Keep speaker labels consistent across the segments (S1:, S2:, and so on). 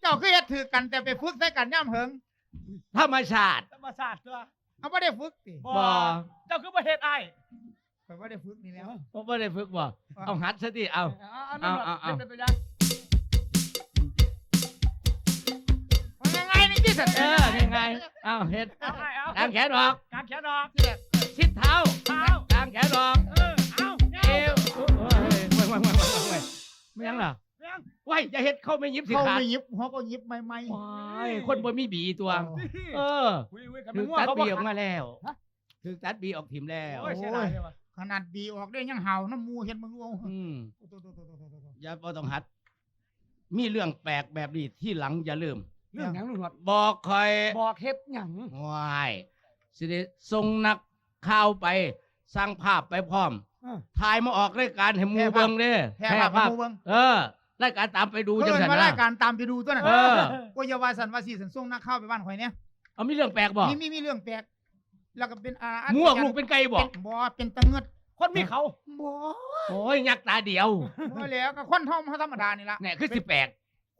S1: เจ้าคือเฮ็ดถือกันแต่ไปฝึกใส่กันย่ำเหิง
S2: ธรรมชาติ
S3: ธรรมศาสตร์ตัว
S1: เอาบ่ได้ฝึกติ
S3: บ่
S2: บ่
S3: เจ้าคือประเทศไอ้าย
S1: ข่อยบ่ได้ฝึกนี่แล้ว
S2: ผมไม่ได้ฝึกบ่เอาหัดซะดิเอา
S3: เอาเอา
S2: เอา เอา
S3: เป็นตัวอย่าง
S1: มันยังไงนี่ที่สัตว์
S2: เออยังไงเอาเฮ็ด
S3: เอาไอ้ายเอา
S2: กางแขนออก
S3: กางแขนออก
S2: ชิดเท้า
S3: เท้ากา
S2: งแขนออก
S3: เออเอา
S2: เอวโอ้ยเฮ้ยเฮ้ยเฮ้ยเฮ้ยเฮ้ยเฮ้ยไม่ยังล่ะ
S3: เรื่อง
S2: ว้ายอย่าเฮ็ดเข้าไม่ยิบสิ
S1: เขา
S2: ขาด
S1: ไม่หยิบหัวก็หยิบใหม่
S2: ว้ายคนบ่มีบีตัว เออ
S3: คุยคุยกัน
S2: ถึ
S3: มัน
S2: ง
S3: ง่วง
S2: ตัด
S3: เขา
S2: บี
S3: บ่
S2: ออก
S3: ขัด
S2: มาแล้วถึงตัดบีออกถิ่มแล้ว
S3: โอ้ยเสียดายเลยว่ะ
S1: ๆขนาดบีออกได้ยังเห่าน้ำมูเห็นมึงโอ้โห
S2: อืม
S1: โตโตโตโตโตโต
S2: อย่าบ่ต้องหัด มีเรื่องแปลกแบบนี้ที่หลังอย่าลืม
S3: เรื่องหยังลุงหนวด
S2: บอกคอย
S3: บอกเฮ็ดหยัง
S2: ว้ายสิได้ส่งนักข่าวไป สร้างภาพไปพร้อม
S3: เออ
S2: ถ่ายมาออกรายการให้หมูเบิ่งเด้
S1: แพ้ภาพหมู่เบิ่ง
S2: เออ รายการตามไปดู
S1: เพิ่
S2: จัง
S1: น
S2: ซั่น
S1: มา
S2: นะ
S1: รายการตามไปดูตัวนั้น
S2: เออ
S1: ก็อย่าว่าสันว่าสีสันส่งนักข่าวไปบ้านข่อยเนี่ย
S2: เอามีเรื่องแปลกบ่
S1: มีมีมีเรื่องแปลกแล้วก็เป็นอ่า
S2: หมวกลูกเป็นไก่บ่
S1: เป็นบ่เป็นตะเงิด
S3: คนมีเขา
S1: บ่
S2: โอ้ยยักษ์ตาเดียว
S1: บ่แล้วก็คนเฮาเฮาธรรมดานี่ล่ะ
S2: เนี่ยคือสิแปลก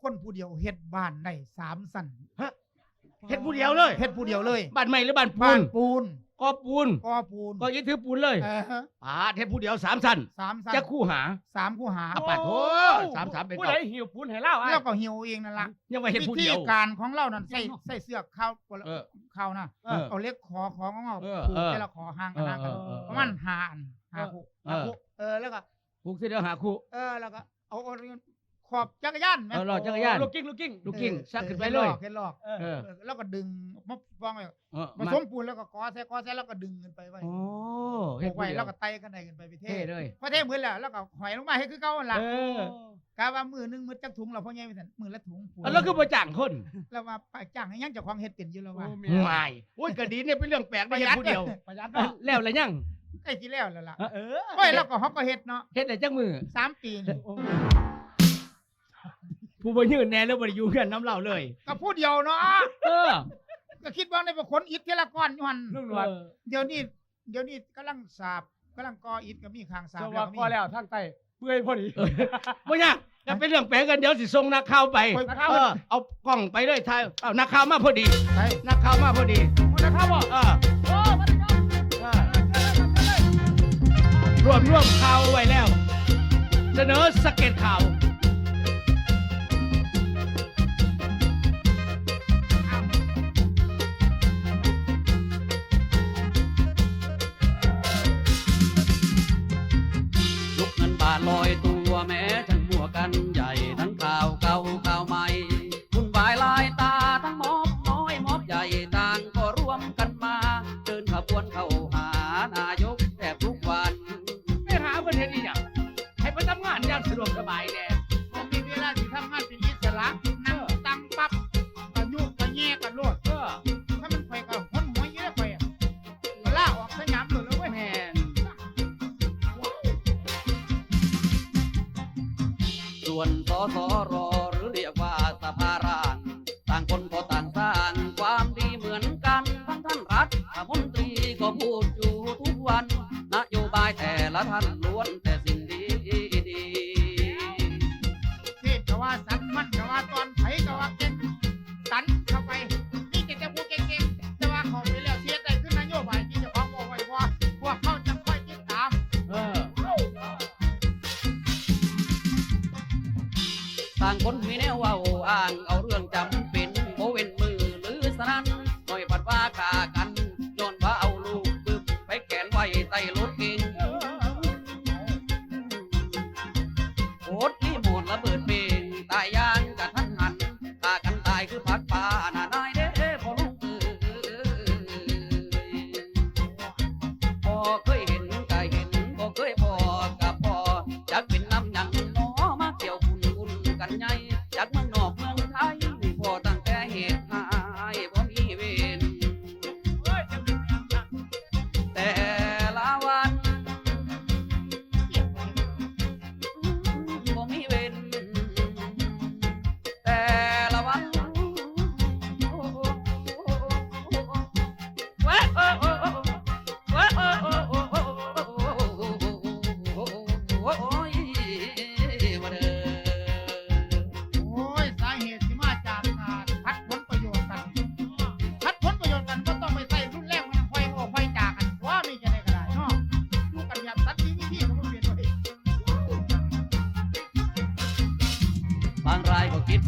S1: คนผู้เดียวเฮ็ดบ้านได้สามสัน
S2: เฮ็ดผู้เดียวเลย
S1: เฮ็ดผู้เดียวเลย
S2: บ้านใหม่หรือบ้านปู
S1: บ้านนปูน
S2: ก็ปูน
S1: ก่อปูน
S2: ก็ยึดถือปูนเลย
S1: เออฮะ
S2: ปาดเฮ็ดผู้เดียวสามสัน
S1: สามสัน
S2: จะคู่หา
S1: สามคู่หา
S2: อะปัดโถสามสามเป็น
S3: ผู้
S2: เก้า
S3: ใดหิวปูนให้เล่าไอ้าย
S1: แล้วก็หิวเองนั่นล่ะ
S2: ยังว่าเฮ็ด
S1: วิ
S2: ผู้
S1: ธี
S2: เดียว
S1: การของเรานั่นใส่ใส่เสื้อเข้าคนละ
S2: เออ
S1: เข้านะ
S2: เออ
S1: เอาเล็กคอของเอา
S2: เออ
S1: ผูก
S2: เออ
S1: แต่ละคอห่างกันห่างกัน
S2: เออเออเออ
S1: ประมาณห้าอันห้าคู่
S2: เออ
S1: ห้าคู่เออแล้วก็
S2: ผูกเสียเดียวหาคู่
S1: เออแล้วก็เอาเอา ขอบจักรยานไหม
S2: เออรอจักรยาน
S3: ลูกกิ้งลูกกิ้ง
S2: ลูกกิ้ง
S1: เออ
S2: ซักขึ้นไป
S1: เออ
S2: เลย
S1: เห็นลอก
S3: เออ
S2: เออ
S1: เออแล้วก็ดึงมาฟองไว้
S2: เออ
S1: ผ
S2: มา
S1: สมปูนแล้วก็กอใส่กอใส่แล้วก็ดึงกันไปไว้
S2: โอ้
S1: โป
S2: เฮ็ด
S1: ก
S2: ผู้
S1: ไว้
S2: เดีย
S1: แล้ววก็ไต่กันได้กันไปไปเท
S2: เท่เลย
S1: พอเทเหมือนแล้วแล้วก็หอยลงมาให้คือเก่าหั่นล่ะ
S2: เออ
S1: กะว่ามือหนึงมือจักถุงเราพ่อใหญ่ไปสั่นมือละถุงปูน
S2: แล้วคือบ่จ้างคน
S1: แล้วว่าไปจ้างให้ยังเจ้าของเฮ็ดเป็นอยู่แล้วว่า
S3: โอ้เมี
S2: ไม่โอ้ยก็ดีเนี่ยเป็นเรื่องแปลกไม่เฮ็ดผู้เดียว
S3: ประหยัด
S2: เอ้ย
S3: เนาะ
S2: แล้วละยัง
S1: ใกล้สิแล้วแล้วล่ะ
S3: เออ
S1: โอ้ยแล้วก็เฮาก็เฮ็ดเนาะ
S2: เฮ็ดได้จักมือ
S1: สามปีนี่
S2: ผู้บ่ยืนแน่แล้วบ่ได้อยู่กันน้ำเหล่าเลย
S1: ก็ผู้เดียวเนาะ
S2: เออ
S1: ก็คิดว่าในประคนอิฐทีละก้อนอยู่หั่น
S3: ลุงหนวด
S1: เดี๋ยวนี้เดี๋ยวนี้กำลังสาบกำลังก่ออิฐก็มีข้างสาบ
S3: จะ
S1: แล้
S3: ว่าว
S1: ก็มี
S3: พอแล้วทางใต้เปื่อยพอดี
S2: บ่ยากก็เป็นเรื่องแปลกกันเดี๋ยวสิส่งนักข่าวไป
S3: นักข่าว
S2: เออเอากล้องไปเลยถ่ายเอานักข่าวมาพอดี
S1: ใช่
S2: นักข่าวมาพอดี
S3: นะครับบ่
S2: เออ
S3: โอ้มาเลยครับ
S2: เออรวมรวมข่าวไว้แล้ว เสนอสเก็ตข่าว
S4: วน
S2: สส
S1: รห
S4: รือเรียกว่าสภารางต่างคนก็ต่างสร้างความดีเหมือนกันทั้งท่านรัฐมนตรีก็พูดอยู่ทุกวัน นโยบายแต่ละท่านา
S1: งค
S4: นมีแนวว่าอ้างเอาเรื่องจำเป็นโบเว้นมือหรือสนั่นหน่อยปัดว่าขากันย้นว่าเอาลูกตึบไปแขนไว้ใต้รถเก่งโคตรที่หมดระเบิดเป็นตายยางกะทันหันตากันตายคือพักป่าหน้านายเด้พอลูกพอเคยเห็น
S1: ก็เห็นพอเคยพอกับพอ
S4: จักเป็นน้ำ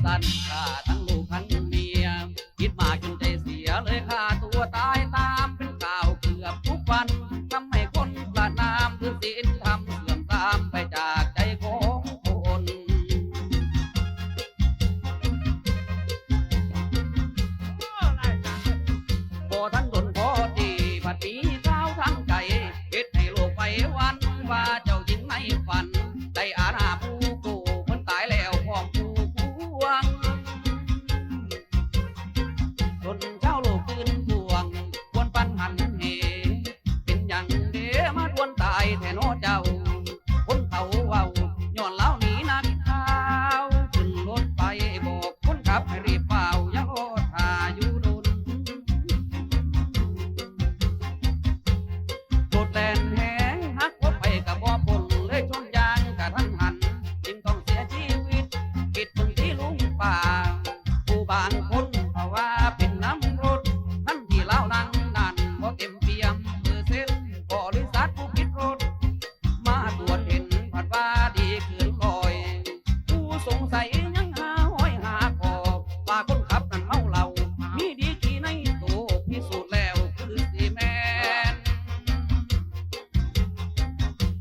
S4: done.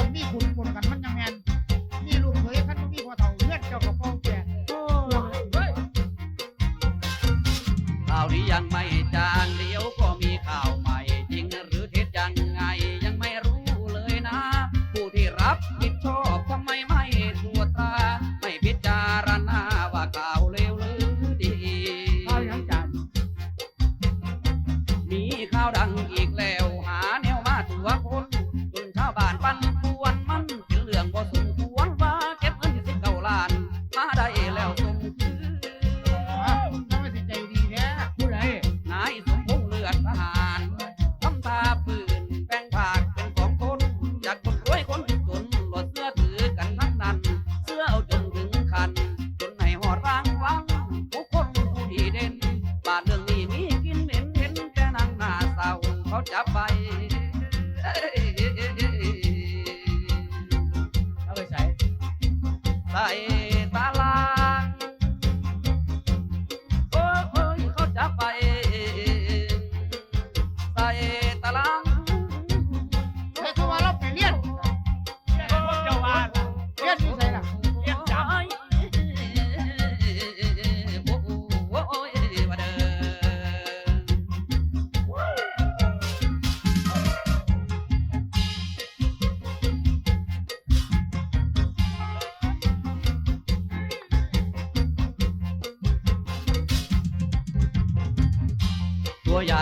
S4: ตรอ
S3: ง
S4: มีขุนปนกันมันยังแมน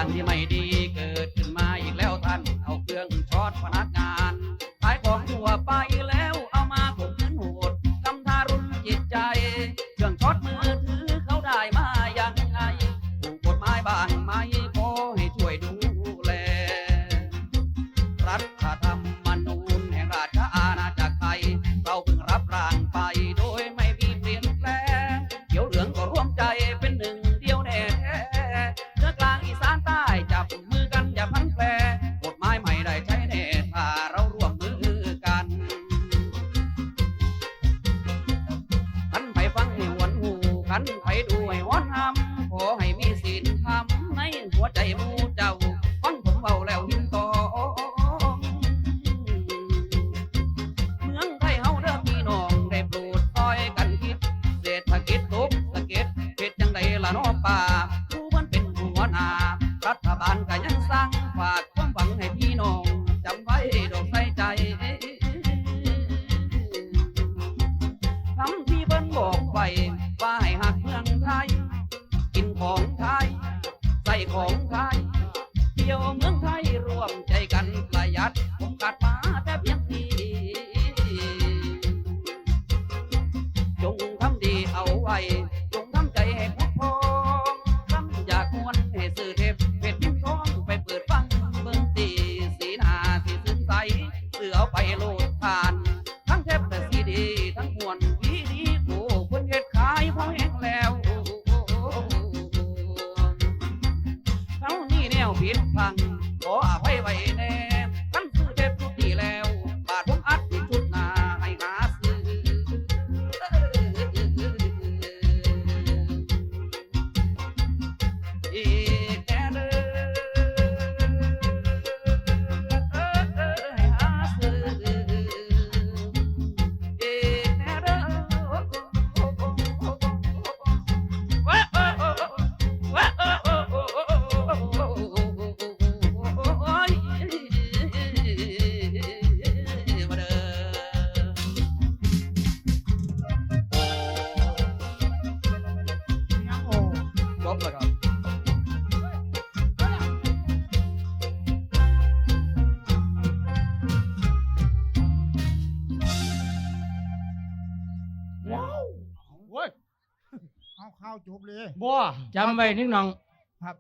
S3: กา
S4: รที่ไม่ดีเกิดขึ้นมาอีกแล้วท่าน เอาเครื่องช็อตพนัก ผิดพลัง
S2: จำไว้นิดหน่อง
S1: ครับ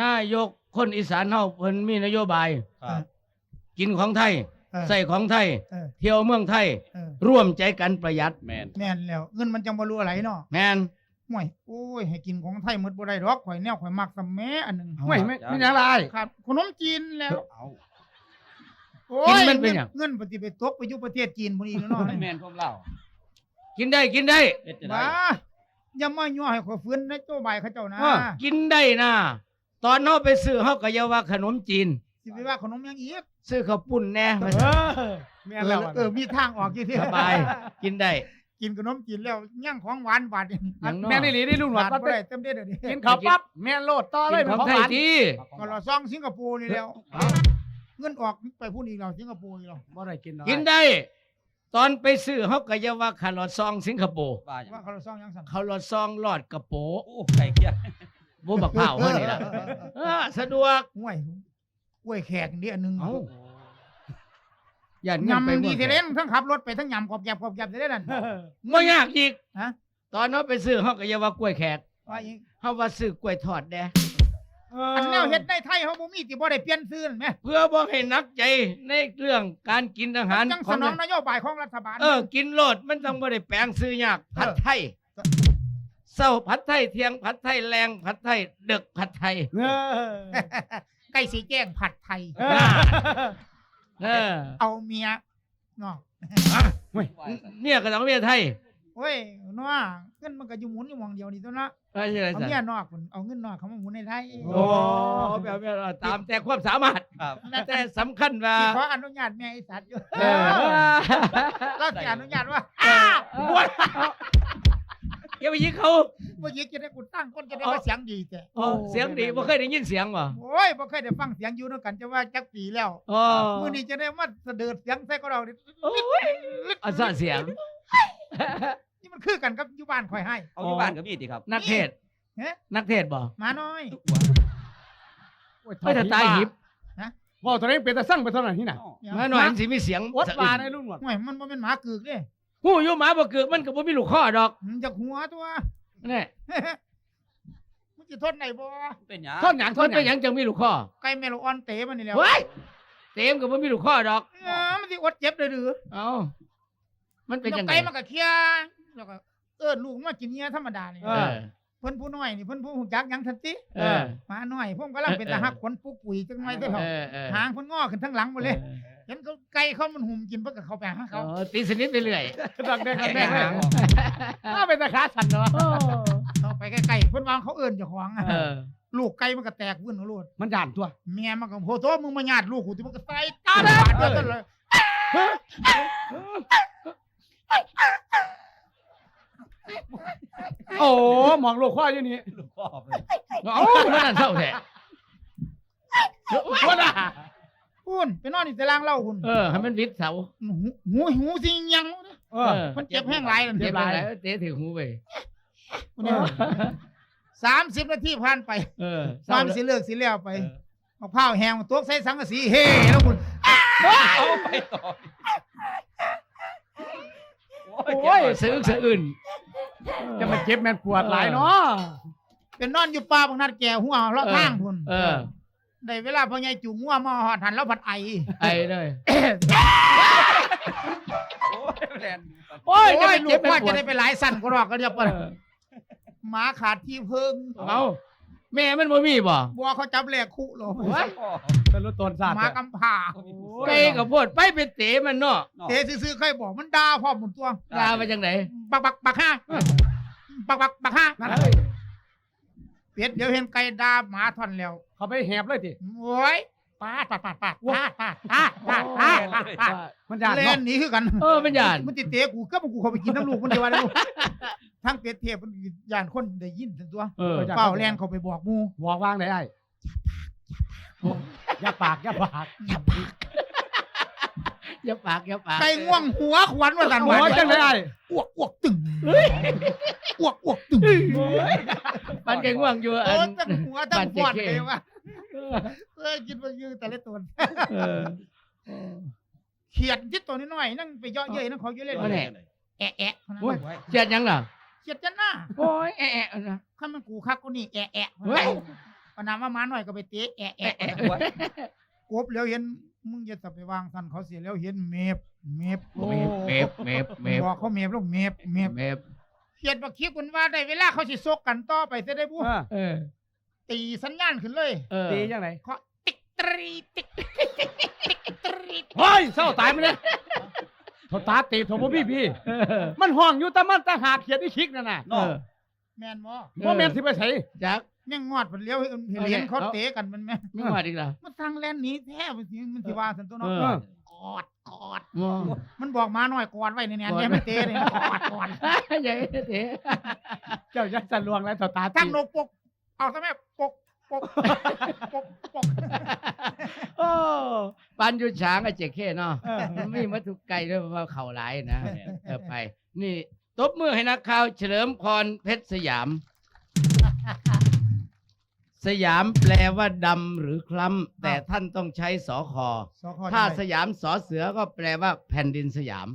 S2: นายกคนอีสานเฮาเพิ่นมีนโยบาย
S1: ครับ
S2: กินของไทย
S1: เออ
S2: ใส่ของไทย
S1: เออ
S2: เที่ยวเมืองไทย
S1: เออ
S2: ร่วมใจกันประหยัด
S4: แมน
S1: แม่นแล้วเงินมันจังบ่รู้อะไรเนาะ
S2: แมน
S1: ห่วยโอ้ยให้กินของไทยหมดบ่ได้ดอกข่อยแนวข่อยมักสำแม่อันหนึง
S3: ไม่ไม่ไม่ยังไร
S1: ครับ ขนมจีนแล้ว
S4: เอา
S1: โอ้
S2: กิน
S1: ย
S2: มันเป็นหยัง
S1: เงินปฏิไปตกไปอยู่ประเทศจีนพุ่นอีกแล้วเนาะ
S4: แมนผมเล่า
S2: กินได้กินได้
S4: เฮ็ดจะได้
S1: บ้า อย่ามายั่วให้ข่อยฟื้นนะโจ้บายเขาเจ้านะ
S2: กินได้นะตอนเฮาไปซื้อเฮาก็อย่าว่าขนมจีน
S1: สิไปว่าขนมหยังอีก
S2: ซื้อข้าวปุ้นแน่
S3: เอ
S2: มา
S3: อแม่นแล้ว
S1: เออเออมีทางออกอยู่ที่
S2: สบาย กินได้
S1: กินขนมจีนแล้วย่างของหวานบาดนี่
S2: อย่างน้อ
S3: แม่นอี่หลีได้ลุงหนวด
S1: บาด
S3: ว่า
S1: บ่ได้เต็มเด็ดเดี๋ยวนี้
S3: กินข้าวปั๊บแม่นโลดต่อเลย
S2: กินของไทย
S3: หวาน
S2: ที่
S1: ก็เราซองสิงคโปร์นี่แล้วเงินออกไปพูดอีกแล้วสิงคโปร์อีกแล้ว
S3: บ่ได้กินเนาะ
S2: กินได้ ตอนไปซื้อเฮาก็อย่าว่าคาร์ลอดซองสิงคโปร์
S4: บ้าอย่าง
S1: ว่าเขาเราซองยังสั่น
S2: คาร์ลอดซองลอดกระโปะ
S4: โอ้ไก่เกลียด
S2: บ่บักเผาวเฮานี่ล่ะเออสะดวก
S1: ห่วยกล้วยแขกนี่อันหนึง
S2: เอ้า อย่าเงินไป
S1: ยำดี
S2: เมือง
S1: เทเลนทั้งขับรถไปทั้งยำกอบแกบกอบแกบได้นั่น
S2: บ่ยากอีก
S1: ฮะ
S2: ตอนเฮาไปซื้อเฮาก็อย่าว่ากล้วยแขก
S1: ว่าอีก
S2: เฮาว่าซื้อกล้วยทอดแด
S1: อันแนวเฮ็ดในไทยเขาบ่มีที่บ่ได้เปลี่ยนซื้อนั่นแหม
S2: เพื่อบ่ให้หนักใจในเรื่องการกินอาหาร
S1: จัง
S2: ข
S1: ส
S2: อง
S1: นองนโยบายของรัฐบาล
S2: เออ กินโลดมันต้องบ่ได้แปลงซื้อยากผัดไทย
S1: เออ
S2: เช้าผัดไทยเที่ยงผัดไทยแรงผัดไทยดึกผัดไทย
S3: เออ
S1: ใกล้สีแจ้งผัดไทย
S3: เออ
S2: เออ
S1: เอาเมียเนาะ
S2: เนี่ยก็ต้องเมียไทย
S1: โอ้ยเนาะเงินมันก็อยู่หมุนอยู่หมองเดียวนี่ตัวเนาะ
S2: เออใช่ไหม
S1: เอาเมียนอกพุ่นเอาเงินนอกเขามาหมุนในไทย
S2: โอ้แบบแบบตามแต่ความสามารถ
S4: ครับ
S2: แต่สำคัญว่า
S1: สิขออนุญาตแม่ไอ้สัตว์อยู่
S2: เออ
S1: เราสิอนุญาตว่า
S2: บวชอย่าไปยิงเขา
S1: เมื่อกี้จะได้กูตั้งคนจะได้ว่าเสียงดีแต่
S2: โอ้เสียงดีบ่เคยได้ยินเสียงบ่
S1: โอ้ยบ่เคยได้ฟังเสียงอยู่ด้วยกันจะว่าจักปีแล้ว
S2: อ๋อ
S1: มื้อนี้จะได้มาเสด็จเสียงใส่ก็เรานี่
S2: โอ้ยอาซาเสียง
S1: นี่มันคือกันกับอยู่บ้านข่อยให้
S4: เอาที่บ้านก็มีติครับ
S2: นักเทศ
S1: เอ๊ะ
S2: นักเทศบ่
S1: มาน้อย
S2: ไม่ถ้าตายหิบ
S3: บ่ตัวเองเป็นตาสั่งไปเท่านั้นที่น่ะ
S2: มาหน่อยมันสิมีเสียง
S3: อดวาในลุงหนวด
S1: ห่วยมันบ่เป็นหมากึกเด้
S2: หูอยู่หมาบ่เกิดมันก็บ่มีลูกข้อดอก
S1: มันจากหัวตัว
S2: นี่
S1: มันจะทนไหนบ่
S4: เป็นหยัง
S3: ทนหยังท
S2: มันน
S3: ห
S2: เป็นห
S3: ยั
S2: ยังงจังมีลูกข้อ
S1: ไก่เมโลออนเตะมันนี่แล้ว
S2: เฮ้ยเต็มก็บ่มีลูกข้อดอก
S1: เออมันสิอดเจ็บเลยหรือ
S2: เอ้ามันเป็น
S1: แล้ว
S2: จังไง
S1: ไก่มันก็เคลียร์ แล้วก็เอิ้นลูกมากินเนี้ยธรรมดานี่
S2: เออ
S1: เพิ่นผู้น้อยนี่เพิ่นผู้หูจักหยังทันติ
S2: เออ
S1: หมาน้อยผมกำลังเป็นตาหักขนปุกปุ๋ยจังไงเด้อ
S2: เออเออ
S1: หางเพิ่นงอขึ้นทั้งหลังหมดเลยเห็นเขาไก่เขามันหุ่มกินเพิ่นก็เข้าไปหา
S2: เอ
S1: เขา
S2: อตีสนิทไปเรื่อย
S3: ดักแดงดักแดง
S2: แม่
S3: เลย
S2: หาง
S3: ถ้าเป็นตาขาสั่นเนาะ
S1: เข้าไปใกล้ๆเพิ่นวางเขาเอิ้นเจ้าของอะ
S2: เออ
S1: ลูกไก่มันก็แตกวุ่นเอาโลด
S3: มันย่านตัว
S1: เมียมันก็โหโตมึงมาญาติลูกกูที่มันก็ใส่ตาบาดเดียวกันเลย
S3: โอ้หมองโลกข้ออยู่นี่
S4: ลูกพ่อเลย
S2: เอ้ามันนั่นเศร้าแท้
S3: ว่าน่ะ
S1: คุณไปนอนอยู่ตารางเล่าคุณ
S2: เออให้มันวิดเสา
S1: หูหูหูสิยัง
S3: เออ
S1: มันเจ็บแห้งหลายนั่น
S2: เจ็
S1: เจ็
S2: บบห
S1: ห
S2: ลา
S1: ลายย
S2: เตะถึงหูไป
S1: สามสิบนาทีผ่านไป
S2: เออ
S1: ความสิเลิกสิแล้วไปมะพร้าวแห้งตัวใส่สังกะสีเฮ่แล้วคุณ
S4: เอาไปต่อ
S2: โอ้ยสะอึกสะอื่น
S3: จะมาเจ็บแม่นปวดหลายเนาะ
S1: เป็นนอนอยู่ป่าบางนัดแก่หัวเลาะทางคุณ
S2: เออ
S1: ได้เวลาพ่อใหญ่จู่งัวมาหอดหันแล้วผัดไอ
S2: ไอ้เลย
S4: โอ้ยแลน
S2: โอ้ยจะ
S1: โอ้
S2: ไป
S1: ยลู
S2: เจ็บ
S1: ก
S2: ไป
S1: ว่า
S2: ปว
S1: จะ
S2: ด
S1: ได้ไปหลายสั่นก็รอกก็เดียว
S2: เอ
S1: ปะ
S2: อ
S1: หมาขาดที่เพิง
S2: เอา แม่มันบ่มีบ่
S1: บัวเขาจับแหลกคุหรอ
S2: วะ
S3: ตะลุตนศาสตร์
S1: หมากำผ่า
S2: ไก่กับโพดไปไปเตะมันเนาะ
S1: เตะซื้อๆใครบอกมันด่าพ่อหมุนตัว
S2: ลาไปจังไหน
S1: บักบักบักห้าบักบักบักห้า
S3: นั่น
S1: เป็ดเดี๋ยวเห็นไก่ด่าหมาทอนแล้ว
S3: เขาไปแหบเลยติ
S1: โอ้ย ปาดปาดปาดปาดปาดปาดปาดปาดปาดปาดปาด
S3: มันยาก
S1: เล่
S3: เนาะ
S1: นหนีคือกัน
S2: เออมันยาน
S1: มันติเตะกูก็มันกูเขาไปกินน้ำลูกมันเดียวอะไรลูกทั้งเป็ดเทพมันยานคนได้ยินทั้งตัว
S2: เออ
S1: เฝ้าแลนเขาไปบอกหมู
S3: บอกวางได้ไอ้อย่าปากอย่าปาก
S2: อย่าปากอย่าปาก
S1: ไก่ง่วงหัวขวัญว่าสัน
S3: โอ้ยจังเลยไอ้
S1: อ้วกอ้วกตึงอ้วกอ้วกตึง
S2: ปันไก่ง่วงอยู่
S1: โอ้
S2: อัน
S1: ตั้งหัวตั้ง
S2: บ้าน
S1: ปอด
S2: เจ๊
S1: เลยว่ะ เอ้ยคิดว่ายืนแต่ละตัว
S2: เออ
S1: เขียดที่ตัวน้อยๆนั่งไปเยาะเย้ยนั่งเขาเยอะเล่น
S2: ว่าแน่
S1: แอะแอะ
S2: โอ้ยเจ็ดยังล่ะ
S1: เขียดจันหน้า
S2: โอ้ยแอะแอะนะ
S1: ข้ามันกูคักกูนี่แอะแอะ
S2: เฮ้ย
S1: ปนามว่าหมาหน่อยก็ไปเตะแอะแอะ
S2: แอะแอะ
S1: กบแล้วเห็นมึงอย่าสับไปวางสันเขาเสียแล้วเห็นเมฟเมฟ
S2: เมฟเมฟเมฟเมฟ
S1: บอกเขาเมฟแล้วเมฟเมฟ
S2: เมฟ
S1: เขียดบักคิดคุณว่าได้เวลาเขาสิซกกันต่อไปจะได้บุ
S3: เออ
S2: เออ
S1: ตีสัญญาณขึ้นเลย
S2: เออ
S3: ตียังไง
S1: เคาะติ๊กตรีติ๊กติ๊กตรี
S3: เฮ้ยเศร้าตายไปเลยโทตาตีโทบ่พี่พี่
S2: เออ
S3: มันห้องอยู่แต่มันต่างหากเขียนที่คิกนั่นน่ะ
S2: เออ
S1: แมนบ่
S3: บ่แม่นสิไปใส่
S2: จัก
S1: ยังงอดมันเลี้ยวเห็นเห็นเขาเตะกันมันแม่
S2: ไม่มาอีกล่ะ
S1: มันทางแลนหนี้แท้มันสิมันสิว่าสันตัวเนาะ
S2: เออ
S1: กอดกอด
S2: มอง
S1: มันบอกมาหน่อยกอดไว้เนี่ยเนี่ย
S2: กอด
S1: เนี่ยไม่เตะเลยกอดกอด
S2: ใหญ่เตะ
S3: เจ้าจะจะลวงแล้วโทตา
S1: ตั้
S3: ตี
S1: งนกปกเอาซะแม่ปกปกปกปก
S2: โอ้ปันอยู่ช้างไอ้เจ๊เข้เนาะ
S3: เออ
S2: มันมีมาถูกไก่ด้วยเพราะว่าเข่าหลายนะเออไป นี่ตบมือให้นักข่าว เฉลิมพรเพชรสยาม สยามแปลว่าดำหรือคล้ำแต่ท่านต้องใช้สอคอ
S1: สอคอ
S2: ถ้า
S1: จัง
S2: ส
S1: ได๋
S2: ยามสอเสือก็แปลว่าแผ่นดินสยาม